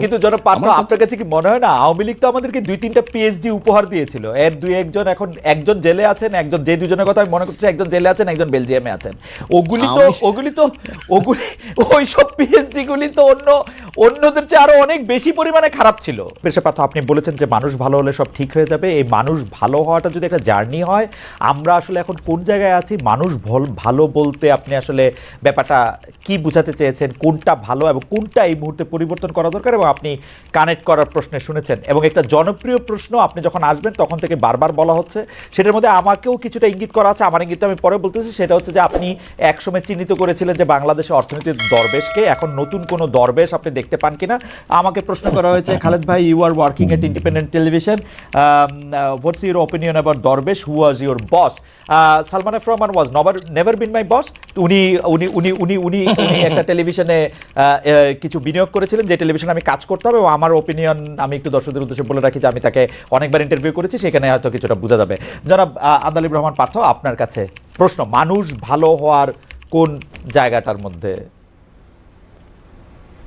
কিন্তু জনাব পার্থ আপনার কাছে কি মনে হয় না? আওয়ামী লীগ তো আমাদেরকে দুই তিনটা পিএইচডি উপহার দিয়েছিল। এর দুই একজন এখন একজন জেলে আছেন একজন যে দুজনের কথা আমি মনে করছি একজন জেলে আছেন একজন বেলজিয়ামে আছেন। ওগুলি তো ওগুলি তো ওগুলি ওই সব পিএইচডি গুলি তো অন্য অন্যদের চেয়ে আরও অনেক বেশি পরিমাণে খারাপ ছিল। পেশা পার্থ আপনি বলেছেন যে মানুষ ভালো হলে সব ঠিক হয়ে যাবে। এই মানুষ ভালো হওয়াটা যদি একটা জার্নি হয় আমরা আসলে এখন কোন জায়গায় আছি? মানুষ ভল- ভালো বলতে আপনি আসলে ব্যাপারটা কি বোঝাতে চেয়েছেন? কোনটা ভালো এবং কোনটা এই মুহূর্তে পরিবর্তন করা দরকার? এবং আপনি কানেক্ট করার প্রশ্নে শুনেছেন। এবং একটা জনপ্রিয় প্রশ্ন আপনি যখন আসবেন, তখন থেকে বারবার বলা হচ্ছে। সেটার মধ্যে আমাকেও কিছুটা ইঙ্গিত করা আছে। আমার ইঙ্গিতটা আমি পরে বলতেছি। সেটা হচ্ছে যে আপনি একসময় চিহ্নিত করেছিলেন যে বাংলাদেশে অর্থনীতির দরবেশকে। এখন নতুন কোনো দরবেশ আপনি দেখতে পান কিনা? আমাকে প্রশ্ন করা হয়েছে, খালেদ ভাই you are working at Independent Television what's your opinion about Darbesh? Who was your boss Salman F Rahman was never never been my boss উনি উনি উনি উনি উনি একটা টেলিভিশনে কিছু বিনিয়োগ করেছিলেন। যে টেলিভিশনে আমি কাজ করতাম এবং আমার ওপিনিয়ন আমি একটু দর্শকদের উদ্দেশ্যে বলে রাখি যে আমি তাকে অনেকবার ইন্টারভিউ করেছি সেখানে হয়তো কিছুটা বোঝা যাবে। জনাব আহ, আন্দালিব রহমান পার্থ আপনার কাছে প্রশ্ন মানুষ ভালো হওয়ার কোন জায়গাটার মধ্যে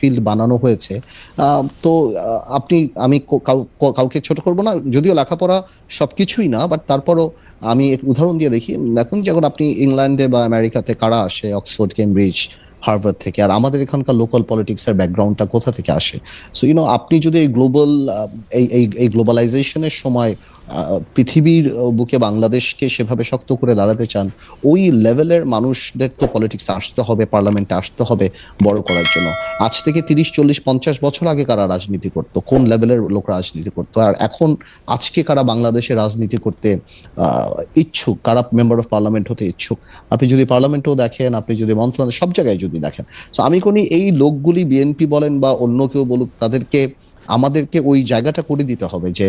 ফিল্ড বানানো হয়েছে তো আপনি, আমি কাউকে ছোট করব না, যদিও লেখাপড়া সব কিছুই না বাট তারপরও আমি এক উদাহরণ দিয়ে দেখি, দেখুন যখন আপনি ইংল্যান্ডে বা আমেরিকাতে কারা আসে, অক্সফোর্ড, কেমব্রিজ, হার্ভার্ড থেকে, আর আমাদের এখানকার লোকাল পলিটিক্সের ব্যাকগ্রাউন্ডটা কোথা থেকে আসে? সো ইউনো আপনি যদি এই গ্লোবাল এই এই গ্লোবালাইজেশনের সময় পৃথিবীর বুকে বাংলাদেশকে সেভাবে শক্ত করে দাঁড়াতে চান, ওই লেভেলের মানুষদের তো পলিটিক্স আসতে হবে পার্লামেন্টে আসতে হবে বড় করার জন্য। আজ থেকে তিরিশ, চল্লিশ, পঞ্চাশ বছর আগে কারা রাজনীতি করতো? কোন লেভেলের লোক রাজনীতি করতো? আর এখন, আজকে কারা বাংলাদেশে রাজনীতি করতে ইচ্ছুক, কারা মেম্বার অফ পার্লামেন্ট হতে ইচ্ছুক? আপনি যদি পার্লামেন্টও দেখেন, আপনি যদি মন্ত্রণালয় সব জায়গায় যদি দেখেন। তো আমি কোনি এই লোকগুলি বিএনপি বলেন বা অন্য কেউ বলুক, তাদেরকে, আমাদেরকে ওই জায়গাটা করে দিতে হবে যে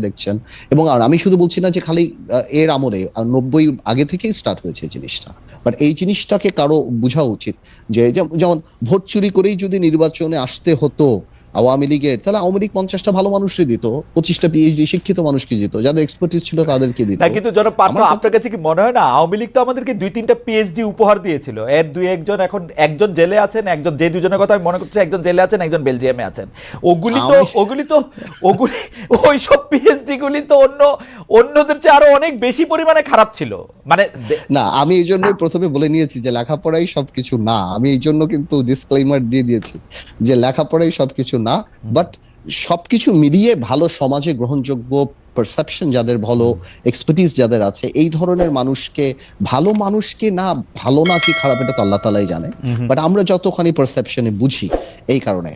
দেখছেন। এবং আর আমি শুধু বলছি না যে খালি এর আমলে নব্বই আগে থেকেই স্টার্ট হয়েছে জিনিসটা। বাট এই জিনিসটাকে কারও বোঝা উচিত যে যেম- যেমন ভোট চুরি করেই যদি নির্বাচনে আসতে হতো আওয়ামী লীগের তাহলে আওয়ামী লীগ পঞ্চাশটা ভালো মানুষই দিত পঁচিশটা পিএইচডি শিক্ষিত মানুষকে দিত যাদের এক্সপার্টিস ছিল তাদেরকে দিত। কিন্তু জনাব আপনার কাছে কি মনে হয় না আওয়ামী লীগ তো আমাদেরকে দুই তিনটা পিএইচডি উপহার দিয়েছিল। এর দুই একজন এখন একজন জেলে আছেন একজন যে দুজনের কথা আমি মনে করছি একজন জেলে আছেন একজন বেলজিয়ামে আছেন। ওগুলি তো ওগুলি তো ওগুলি ওই সব পিএইচডি গুলি তো অন্য অন্যদের চেয়ে আরও অনেক বেশি পরিমাণে খারাপ ছিল। মানে না আমি এই জন্যই প্রথমে বলে নিয়েছি যে লেখাপড়াই সবকিছু না আমি এই জন্য কিন্তু ডিসক্লেইমার দিয়ে দিয়েছি যে লেখাপড়াই সবকিছু না বাট সবকিছু মিলিয়ে ভালো সমাজে গ্রহণযোগ্য পারসেপশন যাদের ভালো এক্সপার্টিস যাদের আছে এই ধরনের মানুষকে ভালো মানুষকে না ভালো না কি খারাপ এটা তো আল্লাহ তালাই জানে। বাট আমরা যতখানি পারসেপশনে বুঝি এই কারণে।